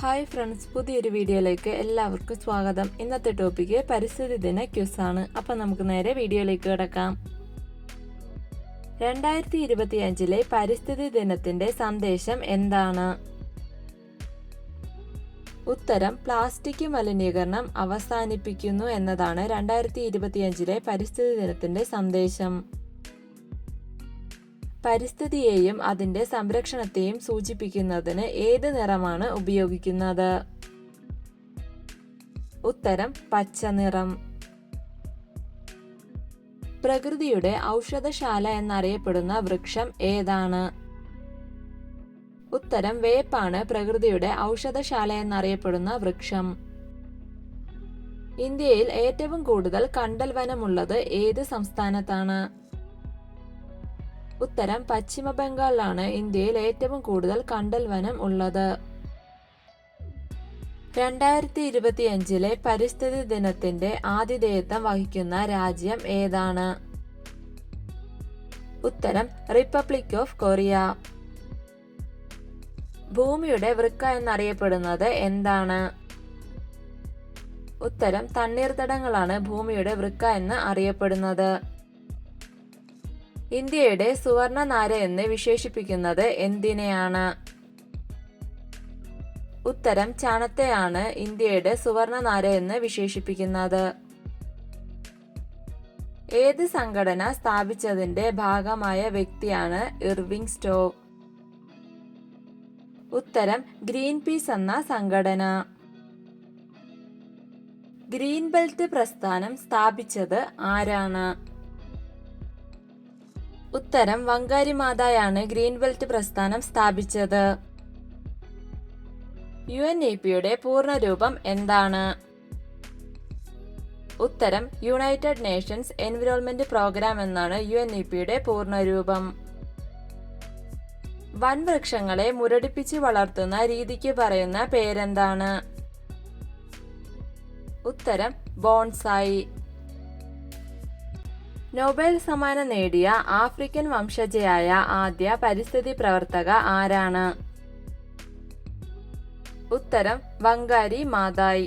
Hi friends പുതിയൊരു വീഡിയോയിലേക്ക് എല്ലാവർക്കും സ്വാഗതം. ഇന്നത്തെ ടോപ്പിക്ക് പരിസ്ഥിതി ദിന ക്യൂസ് ആണ്. അപ്പം നമുക്ക് നേരെ വീഡിയോയിലേക്ക് കിടക്കാം. രണ്ടായിരത്തി ഇരുപത്തിയഞ്ചിലെ പരിസ്ഥിതി ദിനത്തിന്റെ സന്ദേശം എന്താണ്? ഉത്തരം പ്ലാസ്റ്റിക് മലിനീകരണം അവസാനിപ്പിക്കുന്നു എന്നതാണ് രണ്ടായിരത്തി ഇരുപത്തിയഞ്ചിലെ പരിസ്ഥിതി ദിനത്തിന്റെ സന്ദേശം. പരിസ്ഥിതിയെയും അതിന്റെ സംരക്ഷണത്തെയും സൂചിപ്പിക്കുന്നതിന് ഏത് നിറമാണ് ഉപയോഗിക്കുന്നത്? ഉത്തരം പച്ച നിറം. പ്രകൃതിയുടെ ഔഷധശാല എന്നറിയപ്പെടുന്ന വൃക്ഷം ഏതാണ്? ഉത്തരം വേപ്പാണ്. പ്രകൃതിയുടെ ഔഷധശാല എന്നറിയപ്പെടുന്ന വൃക്ഷം. ഇന്ത്യയിൽ ഏറ്റവും കൂടുതൽ കണ്ടൽ വനമുള്ളത് ഏത് സംസ്ഥാനത്താണ്? ഉത്തരം പശ്ചിമ ബംഗാളിലാണ് ഇന്ത്യയിൽ ഏറ്റവും കൂടുതൽ കണ്ടൽ വനം ഉള്ളത്. രണ്ടായിരത്തി ഇരുപത്തിയഞ്ചിലെ പരിസ്ഥിതി ദിനത്തിന്റെ ആതിഥേയത്വം വഹിക്കുന്ന രാജ്യം ഏതാണ്? ഉത്തരം റിപ്പബ്ലിക് ഓഫ് കൊറിയ ഭൂമിയുടെ വൃക്ക എന്നറിയപ്പെടുന്നത് എന്താണ്? ഉത്തരം തണ്ണീർത്തടങ്ങളാണ് ഭൂമിയുടെ വൃക്ക എന്ന് അറിയപ്പെടുന്നത്. ഇന്ത്യയുടെ സുവർണ നാര എന്ന് വിശേഷിപ്പിക്കുന്നത് എന്തിനെയാണ്? ഉത്തരം ചാണത്തെയാണ് ഇന്ത്യയുടെ സുവർണ നാര എന്ന് വിശേഷിപ്പിക്കുന്നത്. ഏത് സംഘടന സ്ഥാപിച്ചതിന്റെ ഭാഗമായ വ്യക്തിയാണ് ഇർവിംഗ് സ്റ്റോ? ഉത്തരം ഗ്രീൻ പീസ് എന്ന സംഘടന. ഗ്രീൻ ബെൽറ്റ് പ്രസ്ഥാനം സ്ഥാപിച്ചത് ആരാണ്? ഉത്തരം വങ്കാരി മാതായാണ് ഗ്രീൻ ബെൽറ്റ് പ്രസ്ഥാനം സ്ഥാപിച്ചത്. യു എൻ ഇ പിയുടെ പൂർണരൂപം എന്താണ്? ഉത്തരം യുണൈറ്റഡ് നേഷൻസ് എൻവിറോൺമെന്റ് പ്രോഗ്രാം എന്നാണ് യു എൻ ഇ പിയുടെ പൂർണരൂപം. വൻവൃക്ഷങ്ങളെ മുരടിപ്പിച്ച് വളർത്തുന്ന രീതിക്ക് പറയുന്ന പേരെന്താണ്? ഉത്തരം ബോൺസായി. നൊബേൽ സമ്മാനം നേടിയ ആഫ്രിക്കൻ വംശജയായ ആദ്യ പരിസ്ഥിതി പ്രവർത്തക ആരാണ്? ഉത്തരം വങ്കാരി മാതായി.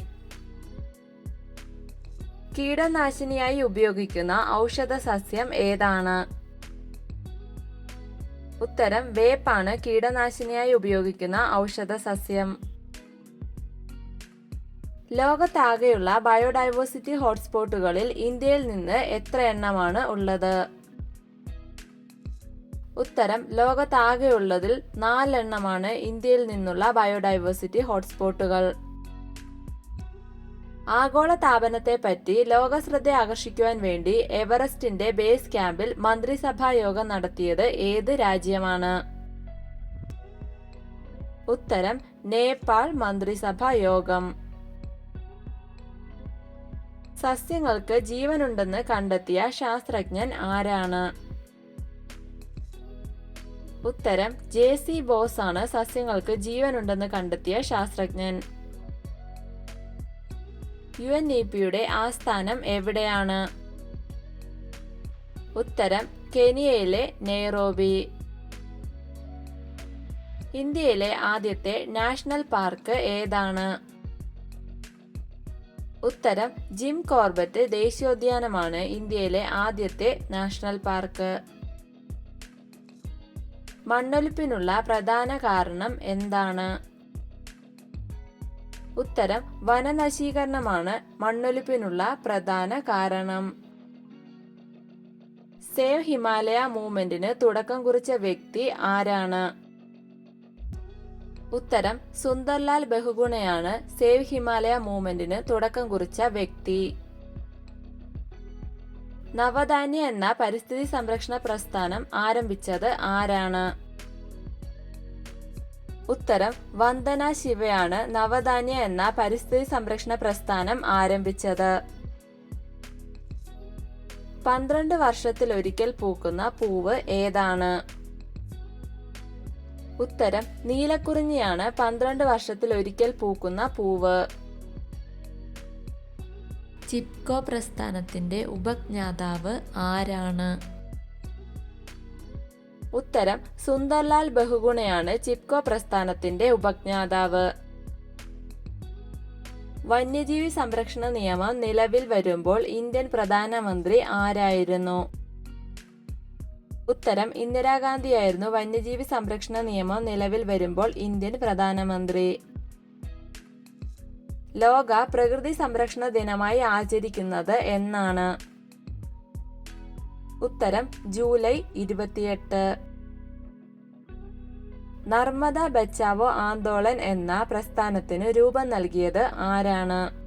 കീടനാശിനിയായി ഉപയോഗിക്കുന്ന ഔഷധ സസ്യം ഏതാണ്? ഉത്തരം വേപ്പാണ് കീടനാശിനിയായി ഉപയോഗിക്കുന്ന ഔഷധ സസ്യം ലോകത്താകെയുള്ള ബയോഡൈവേഴ്സിറ്റി ഹോട്ട്സ്പോട്ടുകളിൽ ഇന്ത്യയിൽ നിന്ന് എത്ര എണ്ണമാണ് ഉള്ളത്? ഉത്തരം ലോകത്താകെയുള്ളതിൽ നാലെണ്ണമാണ് ഇന്ത്യയിൽ നിന്നുള്ള ബയോഡൈവേഴ്സിറ്റി ഹോട്ട്സ്പോട്ടുകൾ. ആഗോള താപനത്തെ പറ്റി ലോക ശ്രദ്ധ ആകർഷിക്കുവാൻ വേണ്ടി എവറസ്റ്റിന്റെ ബേസ് ക്യാമ്പിൽ മന്ത്രിസഭാ യോഗം നടത്തിയത് ഏത് രാജ്യമാണ്? ഉത്തരം നേപ്പാൾ മന്ത്രിസഭാ യോഗം സസ്യങ്ങൾക്ക് ജീവനുണ്ടെന്ന് കണ്ടെത്തിയ ശാസ്ത്രജ്ഞൻ ആരാണ്? ഉത്തരം ജെ സി ബോസ് ആണ് സസ്യങ്ങൾക്ക് ജീവനുണ്ടെന്ന് കണ്ടെത്തിയ ശാസ്ത്രജ്ഞൻ. യു എൻ ഇ പിയുടെ ആസ്ഥാനം എവിടെയാണ്? ഉത്തരം കെനിയയിലെ നെയ്റോബി. ഇന്ത്യയിലെ ആദ്യത്തെ നാഷണൽ പാർക്ക് ഏതാണ്? ഉത്തരം ജിം കോർബറ്റ് ദേശീയോദ്യാനമാണ് ഇന്ത്യയിലെ ആദ്യത്തെ നാഷണൽ പാർക്ക്. മണ്ണൊലിപ്പിനുള്ള പ്രധാന കാരണം എന്താണ്? ഉത്തരം വനനശീകരണമാണ് മണ്ണൊലിപ്പിനുള്ള പ്രധാന കാരണം. സേവ് ഹിമാലയ മൂവ്മെന്റിന് തുടക്കം കുറിച്ച വ്യക്തി ആരാണ്? ഉത്തരം സുന്ദർലാൽ ബഹുഗുണയാണ് സേവ് ഹിമാലയ മൂവ്മെന്റിന് തുടക്കം കുറിച്ച വ്യക്തി. നവധാന്യ എന്ന പരിസ്ഥിതി സംരക്ഷണ പ്രസ്ഥാനം ആരംഭിച്ചത് ആരാണ്? ഉത്തരം വന്ദന ശിവയാണ് നവധാന്യ എന്ന പരിസ്ഥിതി സംരക്ഷണ പ്രസ്ഥാനം ആരംഭിച്ചത്. പന്ത്രണ്ട് വർഷത്തിലൊരിക്കൽ പൂക്കുന്ന പൂവ് ഏതാണ്? ഉത്തരം നീലക്കുറിഞ്ഞിയാണ് പന്ത്രണ്ട് വർഷത്തിൽ ഒരിക്കൽ പൂക്കുന്ന പൂവ്. ചിപ്കോ പ്രസ്ഥാനത്തിന്റെ ഉപജ്ഞാതാവ് ആരാണ്? ഉത്തരം സുന്ദർലാൽ ബഹുഗുണയാണ് ചിപ്കോ പ്രസ്ഥാനത്തിന്റെ ഉപജ്ഞാതാവ്. വന്യജീവി സംരക്ഷണ നിയമം നിലവിൽ വരുമ്പോൾ ഇന്ത്യൻ പ്രധാനമന്ത്രി ആരായിരുന്നു? ഉത്തരം ഇന്ദിരാഗാന്ധിയായിരുന്നു വന്യജീവി സംരക്ഷണ നിയമം നിലവിൽ വരുമ്പോൾ ഇന്ത്യൻ പ്രധാനമന്ത്രി. ലോക പ്രകൃതി സംരക്ഷണ ദിനമായി ആചരിക്കുന്നത് എന്നാണ്. ഉത്തരം ജൂലൈ ഇരുപത്തിയെട്ട്. നർമ്മദ ബച്ചാവോ ആന്തോളൻ എന്ന പ്രസ്ഥാനത്തിന് രൂപം നൽകിയത് ആരാണ്?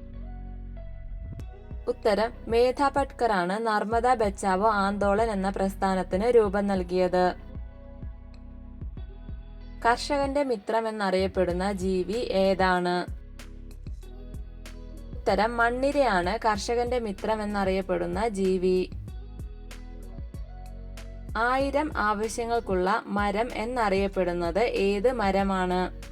ഉത്തരം മേധ പട്കറാണ് നർമ്മദ ബച്ചാവോ ആന്തോളൻ എന്ന പ്രസ്ഥാനത്തിന് രൂപം നൽകിയത്. കർഷകന്റെ മിത്രം എന്നറിയപ്പെടുന്ന ജീവി ഏതാണ്? ഉത്തരം മണ്ണിരയാണ് കർഷകന്റെ മിത്രം എന്നറിയപ്പെടുന്ന ജീവി. ആയിരം ആവശ്യങ്ങൾക്കുള്ള മരം എന്നറിയപ്പെടുന്നത് ഏത് മരമാണ്?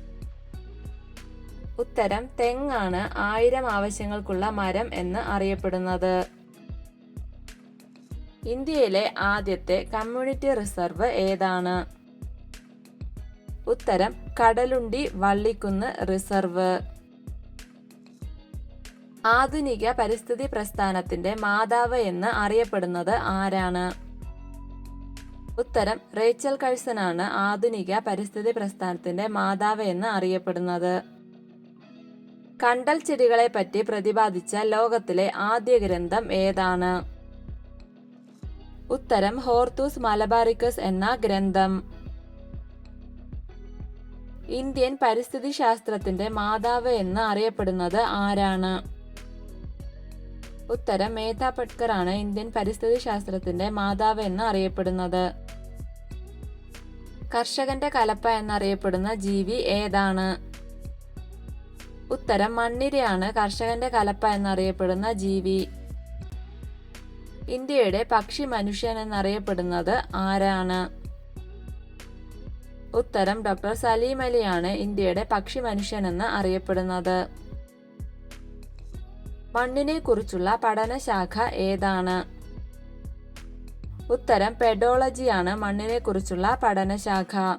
ഉത്തരം തെങ്ങാണ് ആയിരം ആവശ്യങ്ങൾക്കുള്ള മരം എന്ന് അറിയപ്പെടുന്നത്. ഇന്ത്യയിലെ ആദ്യത്തെ കമ്മ്യൂണിറ്റി റിസർവ് ഏതാണ്? ഉത്തരം കടലുണ്ടി വള്ളിക്കുന്ന് റിസർവ്. ആധുനിക പരിസ്ഥിതി പ്രസ്ഥാനത്തിന്റെ മാതാവ് എന്ന് അറിയപ്പെടുന്നത് ആരാണ്? ഉത്തരം റേച്ചൽ കഴ്സൺ ആണ് ആധുനിക പരിസ്ഥിതി പ്രസ്ഥാനത്തിന്റെ മാതാവ് എന്ന് അറിയപ്പെടുന്നത്. കണ്ടൽ ചെടികളെ പറ്റി പ്രതിപാദിച്ച ലോകത്തിലെ ആദ്യ ഗ്രന്ഥം ഏതാണ്? ഉത്തരം ഹോർത്തൂസ് മലബാറിക്കസ് എന്ന ഗ്രന്ഥം. ഇന്ത്യൻ പരിസ്ഥിതി ശാസ്ത്രത്തിന്റെ മാതാവ് എന്ന് അറിയപ്പെടുന്നത് ആരാണ്? ഉത്തരം മേധ പട്കർ ആണ് ഇന്ത്യൻ പരിസ്ഥിതി ശാസ്ത്രത്തിന്റെ മാതാവ് എന്ന് അറിയപ്പെടുന്നത്. കർഷകന്റെ കലപ്പ എന്നറിയപ്പെടുന്ന ജീവി ഏതാണ്? ഉത്തരം മണ്ണിരയാണ് കർഷകന്റെ കലപ്പ എന്നറിയപ്പെടുന്ന ജീവി. ഇന്ത്യയുടെ പക്ഷി മനുഷ്യൻ എന്നറിയപ്പെടുന്നത് ആരാണ്? ഉത്തരം ഡോക്ടർ സലീം അലിയാണ് ഇന്ത്യയുടെ പക്ഷി മനുഷ്യൻ എന്ന് അറിയപ്പെടുന്നത്. മണ്ണിനെ കുറിച്ചുള്ള പഠനശാഖ ഏതാണ്? ഉത്തരം പെഡോളജിയാണ് മണ്ണിനെ കുറിച്ചുള്ള പഠനശാഖ.